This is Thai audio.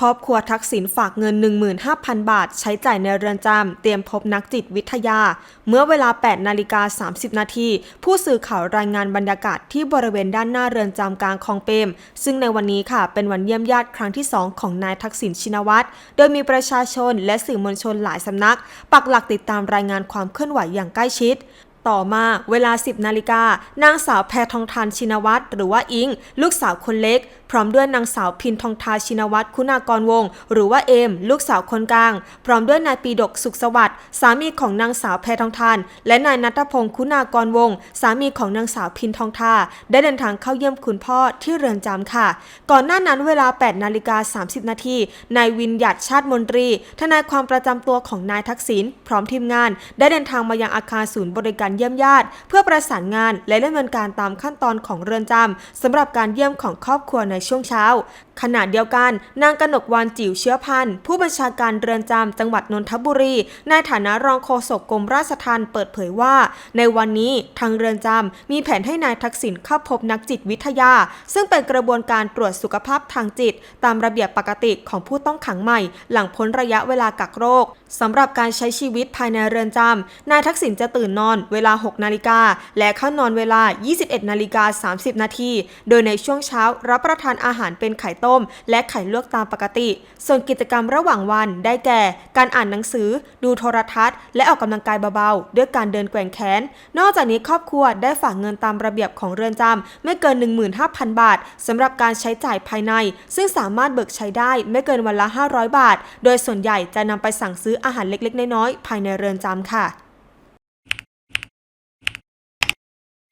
ครอบครัวทักษิณฝากเงิน 15,000 บาท ใช้จ่ายในเรือนจำเตรียมพบนักจิตวิทยา เมื่อเวลา 8 นาฬิกา 30 นาที ผู้สื่อข่าวรายงานบรรยากาศที่บริเวณด้านหน้าเรือนจำกลางคลองเปรมซึ่งในวันนี้ค่ะ เป็นวันเยี่ยมญาติครั้งที่ 2 ของนายทักษิณชินวัตร โดยมีประชาชนและสื่อมวลชนหลายสำนัก ปักหลักติดตามรายงานความเคลื่อนไหวอย่างใกล้ชิด ต่อมาเวลา 10 นาฬิกา นางสาวแพทองทานชินวัตรหรือว่าอิง ลูกสาวคนเล็ก พร้อมด้วยนางสาวพินทองทาชินวัตรคุณากรวงศ์หรือว่าเอม ลูกสาวคนกลาง พร้อมด้วยนายปีดกสุขสวัสดิ์สามีของนางสาวแพทองทาน และนายนัทพงศ์คุณากรวงศ์สามีของนางสาวพินทองทาได้เดินทางเข้าเยี่ยมคุณพ่อที่เรือนจำค่ะ ก่อนหน้านั้นเวลา 8 นาฬิกา 30 นาทีนายวินหยัดชาติมนตรี ทนายความประจำตัวของนายทักษิณพร้อมทีมงาน ได้เดินทางมายังอาคารศูนย์บริการการเยี่ยมญาติ เพื่อประสานงานและดำเนินการตามขั้นตอนของเรือนจำสำหรับการเยี่ยมของครอบครัวในช่วงเช้า ขณะเดียวกัน นางกนกวานจิ๋วเชื้อพันธ์ผู้บัญชาการเรือนจำจังหวัดนนทบุรี ในฐานะรองโฆษกกรมราชทัณฑ์เปิดเผยว่า ในวันนี้ทางเรือนจำมีแผนให้นายทักษิณเข้าพบนักจิตวิทยา ซึ่งเป็นกระบวนการตรวจสุขภาพทางจิต ตามระเบียบปกติของผู้ต้องขังใหม่ หลังพ้นระยะเวลากักโรคสำหรับการใช้ชีวิตภายในเรือนจำนายทักษิณจะตื่นนอนเวลา 6 นาฬิกา และเข้านอนเวลา 21 นาฬิกา 30 นาที โดยในช่วงเช้ารับประทานอาหารเป็นไข่ต้ม และไข่ลวกตามปกติ ส่วนกิจกรรมระหว่างวันได้แก่ การอ่านหนังสือ ดูโทรทัศน์ และออกกำลังกายเบาๆ ด้วยการเดินแกว่งแขน นอกจากนี้ครอบครัวได้ฝากเงินตามระเบียบของเรือนจำไม่เกิน 15,000 บาทสำหรับการใช้จ่ายภายใน ซึ่งสามารถเบิกใช้ได้ไม่เกินวันละ 500 บาท โดยส่วนใหญ่จะนำไปสั่งซื้ออาหารเล็กๆ น้อยๆภายในเรือนจำค่ะ